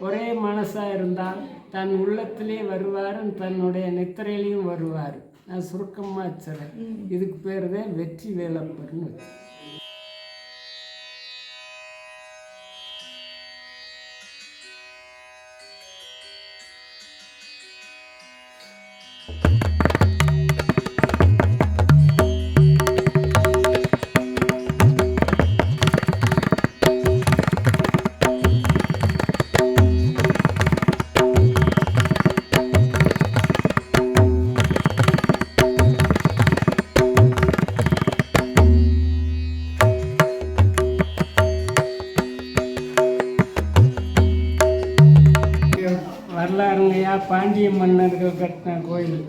ஒரே மனசாக இருந்தால் தன் உள்ளத்திலே வருவார் தன்னுடைய நித்திரையிலையும் வருவார். நான் சுருக்கமாக சொல்றேன் இதுக்கு பேர் தான் வெற்றி வேலப்பர்னு வச்சு பாண்டிய மன்னர்கள் கட்டின கோயில்.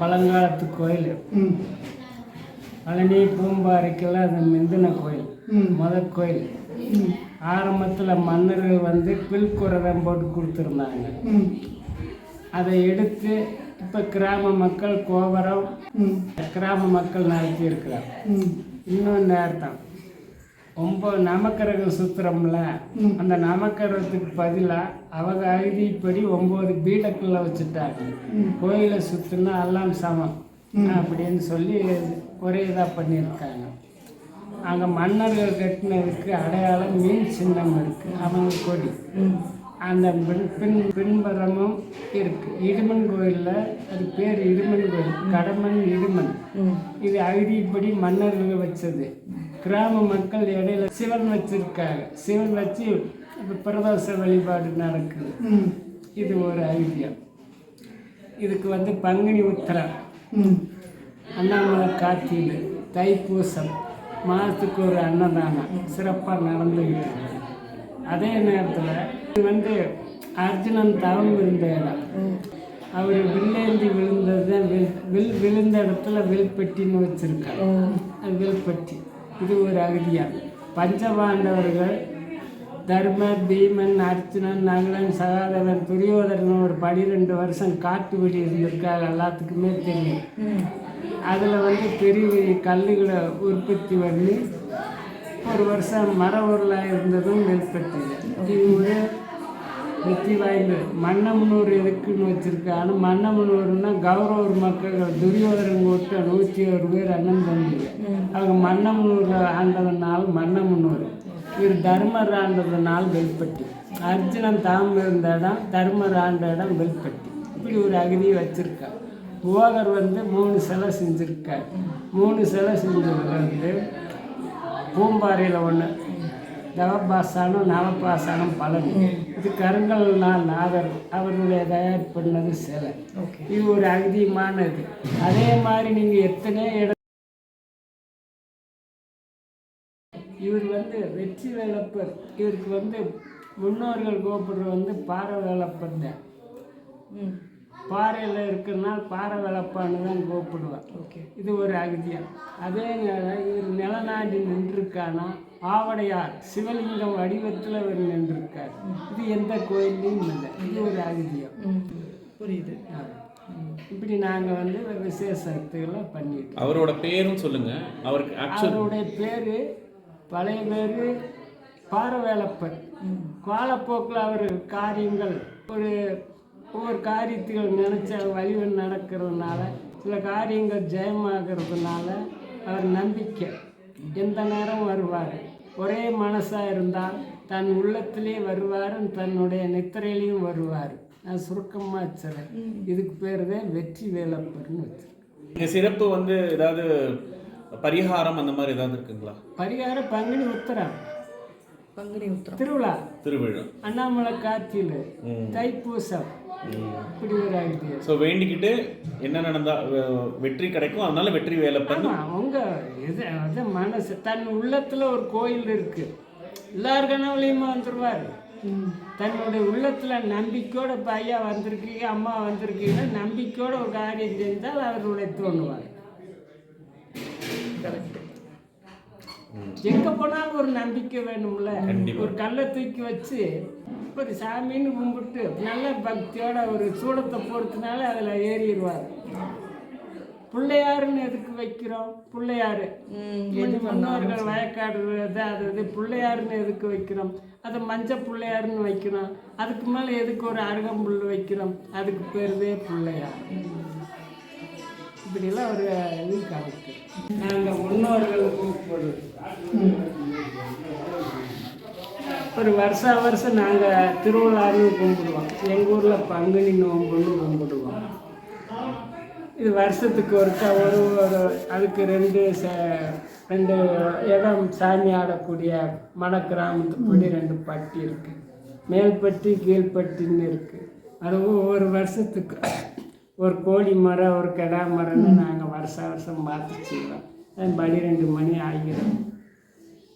பழங்காலத்து கோயில். பழனி பூம்பாறைக்கெல்லாம் அது மிந்தின கோயில். முதல் கோயில். ஆரம்பத்தில் மன்னர்கள் வந்து பில்குரதம் போட்டு கொடுத்துருந்தாங்க. அதை எடுத்து இப்போ கிராம மக்கள் கோபுரம் கிராம மக்கள் நடத்தி இருக்கிறார் இன்னும் நேரத்தான் ஒம்பது நமக்கரகம் சுத்துறோம்ல அந்த நமக்கரகத்துக்கு பதிலாக அவங்க ஐதிப்படி ஒம்பது பீடக்குள்ள வச்சுட்டாங்க கோயிலை சுற்றுனா எல்லாம் சமம் அப்படின்னு சொல்லி ஒரே இதாக பண்ணியிருக்காங்க. அங்கே மன்னர்கள் கட்டினதுக்கு அடையாளம் மீன் சின்னம் இருக்குது அவங்க கொடி. அந்த பின் பின் பின்புறமும் இருக்கு. இடுமன் கோயிலில் அது பேர் இடுமன் கோயில் கடமன் இடுமன். இது அழுதிப்படி மன்னர்கள் வச்சது. கிராம மக்கள் இடையில சிவன் வச்சிருக்காங்க. சிவன் வச்சு பிரதோஷ வழிபாடு நடக்குது. இது ஒரு ஐதியம் இதுக்கு வந்து பங்குனி உத்திரம் அண்ணாமலை கார்த்திகை தைப்பூசம். மாதத்துக்கு ஒரு அன்னதானம். சிறப்பாக நடந்துக்கிட்டு இருக்கு அதே நேரத்தில் இது வந்து அர்ஜுனன் தவம் இருந்த இடம். அவர் வில்லேந்தி விழுந்தது தான் வில் வில் விழுந்த இடத்துல வில்பட்டின்னு வச்சுருக்காங்க. அது வில்பட்டி. இது ஒரு அகதியா. பஞ்சபாண்டவர்கள் தர்மர் பீமன் அர்ஜுனன் நகலன் சகாதவன் துரியோதரன் ஒரு பனிரெண்டு வருஷம் காட்டு வெடி இருந்திருக்காங்க. எல்லாத்துக்குமே தெரியும். அதில் வந்து பெரிய கல்லுகளை உற்பத்தி பண்ணி ஒரு வருஷம் மர உருளாக இருந்ததும் நெல்பட்டி இது ஒரு வெற்றி வாய்ந்து மன்னமனூர் எதுக்குன்னு வச்சுருக்காங்க. மன்னமனூர்னா கௌரவர் மக்கள் துரியோதரன் கூட்ட நூற்றி ஒரு பேர் அண்ணன் தம்பி. அவங்க மன்னமனூரில் ஆண்டதுனால மன்னமனூர். இவர் தர்மர் ஆண்டதுனால் வெல்பட்டி. அர்ஜுனன் தாம் இருந்த இடம் தர்மர் ஆண்ட இடம் வெல்பட்டி. இப்படி ஒரு அகதியை வச்சுருக்காங்க போகர் வந்து மூணு சிலை செஞ்சுருக்கார். மூணு சிலை செஞ்சது வந்து பூம்பாறையில் ஒன்று தவபாசானம் நவபாசானம் பழனி இது கருங்கல் நாள் நாதர் அவருடைய தயார் பண்ணது சிலை. இது ஒரு அகதியமானது அதே மாதிரி நீங்கள் எத்தனை இடம் இவர் வந்து வெற்றி வேலப்பர். இவருக்கு வந்து முன்னோர்கள் கூப்பிடுறது வந்து பாறை வேலப்பர் தான். பாறையில் இருக்கிறனால பாறை வேலப்பான்னு தான் கூப்பிடுவார் ஓகே. இது ஒரு அகதியம் அதே நேரம் இவர் நிலநாடி நின்றுருக்கானா? ஆவடையார் சிவலிங்கம் வடிவத்தில் இவர் நின்றுருக்கார். இது எந்த கோயில்லையும் இல்லை. இது ஒரு அகதியம் புரியுது. இப்படி நாங்கள் வந்து விசேஷத்துகளை பண்ணிட்டு அவரோட பேரும் சொல்லுங்க. அவருக்கு அவருடைய பேர் பழைய பேர் பாரவேலப்பர் காலப்போக்கில் அவர் காரியங்கள். ஒரு ஒவ்வொரு காரியத்துகள் நினச்ச வழிவு நடக்கிறதுனால சில காரியங்கள் ஜெயமாகிறதுனால அவர் நம்பிக்கை. எந்த நேரம் வருவார். ஒரே மனசாக இருந்தால் தன் உள்ளத்திலே வருவார் தன்னுடைய நித்திரையிலையும் வருவார். நான் சுருக்கமாக சொல்றேன் இதுக்கு பேர் தான் வெற்றி வேலப்பர்னு வச்சு இங்க சிறப்பு வந்து ஏதாவது பரிகாரம் அந்த மாதிரி ஏதாவது இருக்குங்களா? பரிகாரம் பங்குனி உத்தரம். பங்குனி உத்திரம். திருவிழா. திருவிழா. அண்ணாமலை கார்த்தியில் ம். தைப்பூசம். ஐடியா ஸோ வேண்டிக்கிட்டு என்ன நடந்தா வெற்றி கிடைக்கும். அதனால வெற்றி வேலைப்பன் ஆமாம் அவங்க இது அது மனசு தன் உள்ளத்தில் ஒரு கோயில் இருக்கு. எல்லார் கனவுலையுமே வந்துடுவார் தன்னுடைய உள்ளத்தில் நம்பிக்கையோட இப்போ ஐயா வந்திருக்கீங்க அம்மா வந்திருக்கீங்கன்னா நம்பிக்கையோட ஒரு காரியம் செஞ்சால் அவருடைய தோணுவார் கரெக்ட் எங்கே போனாலும் ஒரு நம்பிக்கை வேணும்ல. ஒரு கல்லை தூக்கி வச்சு ஒரு சாமின்னு கும்பிட்டு நல்ல பக்தியோட ஒரு சூடத்தை பொறுத்தினால அதில் ஏறிடுவார். பிள்ளையாருன்னு எதுக்கு வைக்கிறோம்? பிள்ளையாரு. முன்னோர்கள் வயக்காடு விழுது அது இது பிள்ளையாருன்னு எதுக்கு வைக்கிறோம்? அது மஞ்சள் பிள்ளையாருன்னு வைக்கிறோம் அதுக்கு மேலே எதுக்கு ஒரு அருகம்புல் வைக்கிறோம்? அதுக்கு பேருதே பிள்ளையார். இப்படிலாம் ஒரு இது கணக்கு நாங்கள் முன்னோர்கள் கூப்பிடுறது ஒரு வருஷா வருஷம் நாங்கள் திருவிழான்னு கும்பிடுவோம். எங்கள் ஊரில் பங்குனி நோம்புன்னு கும்பிடுவோம். இது வருஷத்துக்கு ஒருக்கா ஒரு ஒரு அதுக்கு ரெண்டு ச ரெண்டு இடம் சாமி ஆடக்கூடிய மன ரெண்டு பட்டி இருக்குது மேல்பட்டி கீழ்பட்டின்னு இருக்குது அது ஒவ்வொரு வருஷத்துக்கு ஒரு கோழி மரம் ஒரு கிடா மரம்னு நாங்கள் வருஷ வருஷம் பார்த்து செய்வோம். பனிரெண்டு மணி ஆகிரும்.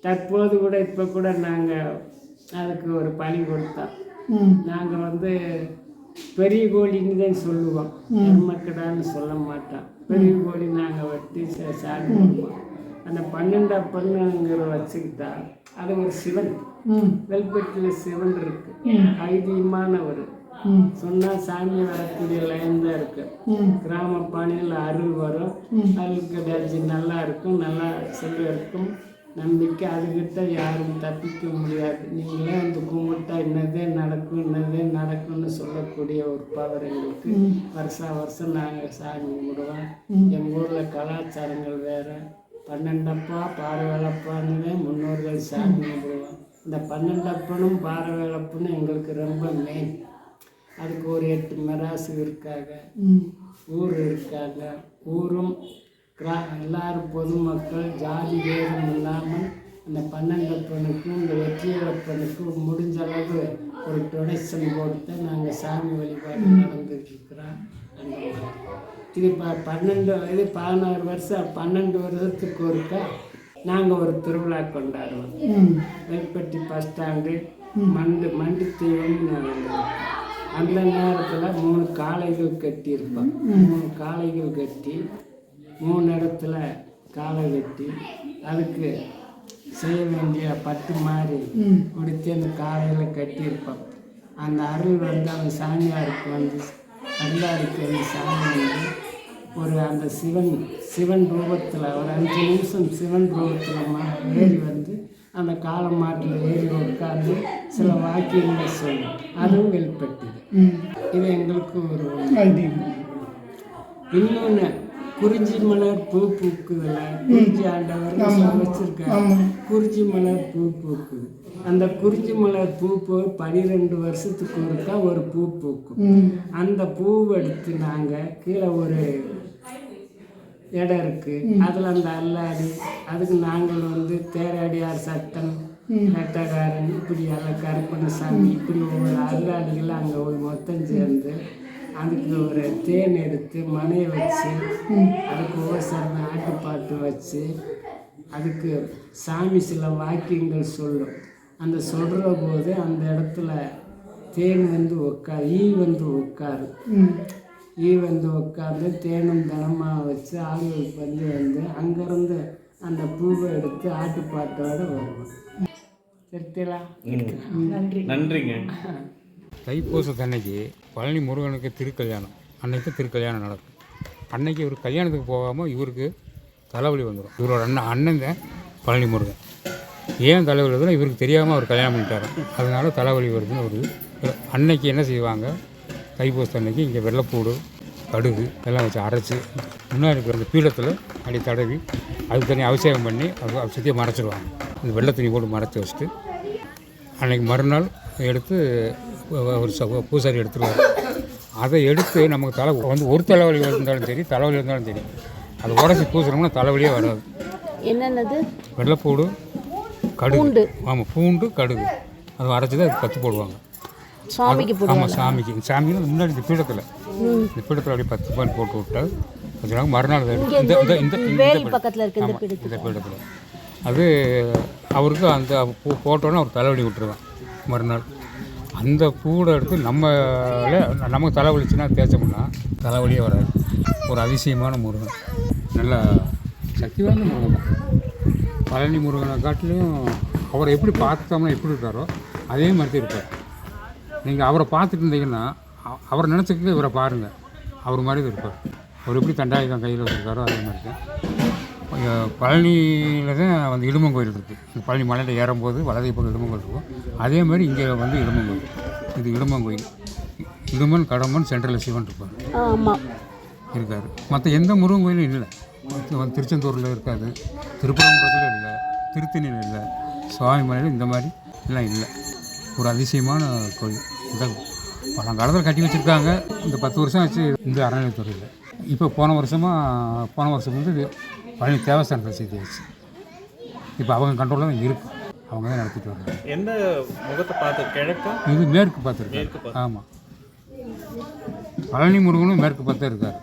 தற்போது கூட இப்போ கூட நாங்கள் அதுக்கு ஒரு பலி கொடுத்தோம் நாங்கள் வந்து பெரிய கோழின்னு தான் சொல்லுவோம். எருமக்கடான்னு சொல்ல மாட்டோம். பெரிய கோழி நாங்கள் வெட்டி சா- சாமி கும்பிடுவோம் அந்த பன்னெண்டு அப்பன்னுங்கிற வச்சுக்கிட்டா அது ஒரு சிவன். வெல்பெட்டில் சிவன் இருக்கு. ஐதீகமானவர் சொன்னால் சாமி வரக்கூடிய லைன் தான் இருக்கு. கிராம பாணியில் அருள் வரும். அருள் கிடையாது நல்லா இருக்கும் நல்லா செல்வம் இருக்கும். நம்பிக்கை அதுக்கிட்ட யாரும் தப்பிக்க முடியாது. நீங்களே வந்து கும்பிட்டா இன்னதே நடக்கும் இன்னதே நடக்கும்னு சொல்லக்கூடிய ஒரு பவர் எங்களுக்கு. வருஷா வருஷம் நாங்கள் சாமி கும்பிடுவோம். எங்கள் ஊரில் கலாச்சாரங்கள் வேறு. பன்னெண்டப்பா பார்வேலப்பான்னு முன்னோர்கள் சாமி கும்பிடுவோம். இந்த பன்னெண்டப்பனும் பார்வேலப்பனும் எங்களுக்கு ரொம்ப மெயின் அதுக்கு ஒரு எட்டு மெராசு இருக்காங்க. ஊர் இருக்காங்க. ஊரும் கிரா எல்லாரும் பொதுமக்கள் ஜாதி வேதம் இல்லாமல் அந்த பன்னெண்டப்பனுக்கும் இந்த வெற்றியப்பனுக்கும் முடிஞ்ச அளவு ஒரு டொனேஷன் போட்டு நாங்கள் சாமி வழிபாடு நடந்துட்டு இருக்கிறோம். அந்த. இது ப பன்னெண்டு இது பதினாறு வருஷம் பன்னெண்டு வருஷத்துக்கு ஒருக்கா நாங்கள் ஒரு திருவிழா கொண்டாடுவோம். வெல்பட்டி பஸ் ஸ்டாண்டு மண்டு மண்டு தீவம்னு நடந்தது. அந்த நேரத்தில் மூணு காளைகள் கட்டியிருப்போம். மூணு காளைகள் கட்டி மூணு இடத்துல காளை கட்டி அதுக்கு செய்ய வேண்டிய பட்டு மாதிரி கொடுத்து அந்த காலையில் கட்டியிருப்போம். அந்த அருள் வந்து அந்த சாமியாருக்கு வந்து அருளாருக்கு அந்த சாமி வந்து ஒரு அந்த சிவன் சிவன் ரூபத்தில் ஒரு அஞ்சு நிமிஷம் சிவன் ரூபத்தில் மா ஏறி வந்து அந்த காளை மாட்டில் ஏறி உட்காந்து சில வாக்கியங்கள் சொல்லும் அதுவும் வெளிப்பட்டது. இது எங்களுக்கு ஒரு இன்னொன்று குறிஞ்சி மலர் பூ பூக்குதுல குறிஞ்சி ஆண்டவர் வச்சிருக்காங்க குறிஞ்சி மலர் பூ பூக்குது. அந்த குறிஞ்சி மலர் பூ பூ பனிரெண்டு வருஷத்துக்கு ஒருக்கா ஒரு பூ பூக்கும். அந்த பூவை எடுத்து நாங்கள் கீழே ஒரு இடம் இருக்கு. அதில் அந்த அல்லாடி அதுக்கு நாங்கள் வந்து தேராடியார் சட்டம் நட்டகாரன் இப்படி எல்லாம் கருப்பணசாமி இப்படி ஒவ்வொரு அல்லாடிகள் அங்கே ஒரு மொத்தம் சேர்ந்து அதுக்கு ஒரு தேன் எடுத்து மனையை வச்சு அதுக்கு சார்ந்த ஆட்டுப்பாட்டு வச்சு அதுக்கு சாமி சில வாக்கியங்கள் சொல்லும். அந்த சொல்கிற போது அந்த இடத்துல தேன் வந்து உட்கா ஈ வந்து உட்காரு ஈ வந்து உட்காந்து தேனும் தனமாக வச்சு ஆளுகளுக்கு வந்து வந்து அங்கேருந்து அந்த பூவை எடுத்து ஆட்டுப்பாட்டோட வருவோம் சரிங்களா நன்றி. நன்றிங்க. தைப்பூசத்தன்னைக்கு பழனி முருகனுக்கு திருக்கல்யாணம். அன்னைக்கு திருக்கல்யாணம் நடக்கும். அன்னைக்கு இவர் கல்யாணத்துக்கு போகாமல் இவருக்கு தலைவலி வந்துடும் இவரோட அண்ணன் அண்ணன் தான் பழனி முருகன். ஏன் தலைவலி வருதுன்னா இவருக்கு தெரியாமல் அவர் கல்யாணம் பண்ணிட்டார். அதனால தலைவலி வருதுன்னு ஒரு அன்னைக்கு என்ன செய்வாங்க? தைப்பூசத்தன்னைக்கு இங்கே வெள்ளைப்பூடு கடுகு எல்லாம் வச்சு அரைச்சி முன்னாடி இருக்கிற அந்த பீடத்தில் அப்படி தடவி அதுக்கு தனி அபிஷேகம் பண்ணி அது சுற்றியை மறைச்சிடுவாங்க இந்த வெள்ளை துணி போட்டு மறைச்சி வச்சுட்டு அன்றைக்கி மறுநாள் எடுத்து ஒரு ச- பூசாரி எடுத்துருவார். அதை எடுத்து நமக்கு தலை வந்து ஒரு தலைவலி இருந்தாலும் சரி தலைவலி இருந்தாலும் சரி அதை உடச்சி பூசுனோம்னா தலைவலியே வராது. என்னென்னது? வெள்ளைப்பூடு கடுகு. ஆமாம் பூண்டு கடுகு. அதை அரைச்சி தான் அது கற்று போடுவாங்க சுவாமிக்கு போடு ஆமாம் சாமிக்கு. சாமிக்கு முன்னாடி இந்த பீடத்தில். இந்த பீடத்தில் அப்படியே பத்து பால் போட்டு விட்டா கொஞ்ச நாள் மறுநாள் இந்த இந்த இந்த. பக்கத்துல இருக்க இந்த பீடத்தில். அது அவருக்கு அந்த போட்டோன்னே அவர் தலைவலி விட்டுருவான் மறுநாள். அந்த பூடை எடுத்து நம்ம நமக்கு தலைவலிச்சுன்னா தேய்ச்சோம்னா தலைவலியே வராது. ஒரு அதிசயமான முருகன். நல்ல சக்திவாய்ந்த முருகன். பழனி முருகனை காட்டிலையும் அவரை எப்படி பார்த்தோம்னா எப்படி இருக்காரோ அதே மாதிரி தான் இருப்பார். நீங்கள் அவரை பார்த்துட்டு இருந்தீங்கன்னா அவரை நினச்சிக்கிட்டு இவரை பாருங்கள் அவர் மாதிரி தான் இருப்பார். அவர் எப்படி தண்டாயுதம் கையில் வச்சுருக்காரோ அதே மாதிரி தான் இங்க பழனியில் தான் வந்து இடுமன் கோயில் இருக்குது இந்த பழனி மலையில் ஏறும்போது வலதை பக்கம் இடுமன் கோயில் இருக்கும். அதே மாதிரி இங்கே வந்து இடுமன் கோயில். இது இடுமன் கோயில். இடுமன் கடம்பன் சென்ட்ரலில் சிவன் இருப்பார். இருக்கார். மற்ற எந்த முருகன் கோயிலும் இல்லை. திருச்செந்தூரில் இருக்காது திருப்பரங்குன்றத்தில் இல்லை. திருத்தணியில் இல்லை. சுவாமி மலையில் இந்த மாதிரி எல்லாம் இல்லை. ஒரு அதிசயமான கோயில். இந்த பழங்காலத்தில் கட்டி வச்சுருக்காங்க. இந்த பத்து வருஷம் ஆச்சு இந்த அறநிலையத்துறையில். இப்போ போன வருஷமாக போன வருஷம் வந்து பழனி தேவஸ்தானத்தில் சேர்த்தியாச்சு இப்போ அவங்க கண்ட்ரோலில் தான் இருக்குது அவங்க தான் நடத்திட்டு வர்றாங்க. எந்த முகத்தை பார்த்து கிழக்கா? இது மேற்கு பார்த்துருக்காரு. ஆமாம் பழனி முருகனும் மேற்கு பார்த்தா இருக்கார்.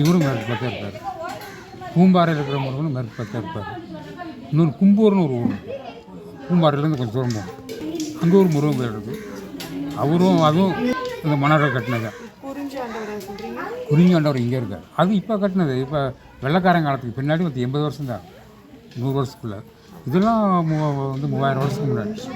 இவரும் மேற்கு பார்த்தா இருக்கார். பூம்பாறையில் இருக்கிற முருகனும் மேற்கு பார்த்தா இருப்பார். இன்னொரு கும்பூர்னு ஒரு ஊர் பூம்பாறையிலேருந்து கொஞ்சம் தூரம் போகும் அங்கே ஒரு முருகன் கோயில் இருக்குது அவரும் அதுவும் இந்த மணரை கட்டினது. குறிஞ்சி ஆண்டவர் இங்கே இருக்கார். அது இப்போ கட்டினது. இப்போ வெள்ளைக்காரன் காலத்துக்கு பின்னாடி ஒரு எண்பது வருஷம் தான் நூறு வருஷத்துக்குள்ளே. இதெல்லாம் மூ- வந்து மூவாயிரம் வருஷத்துக்கு முன்னாடி.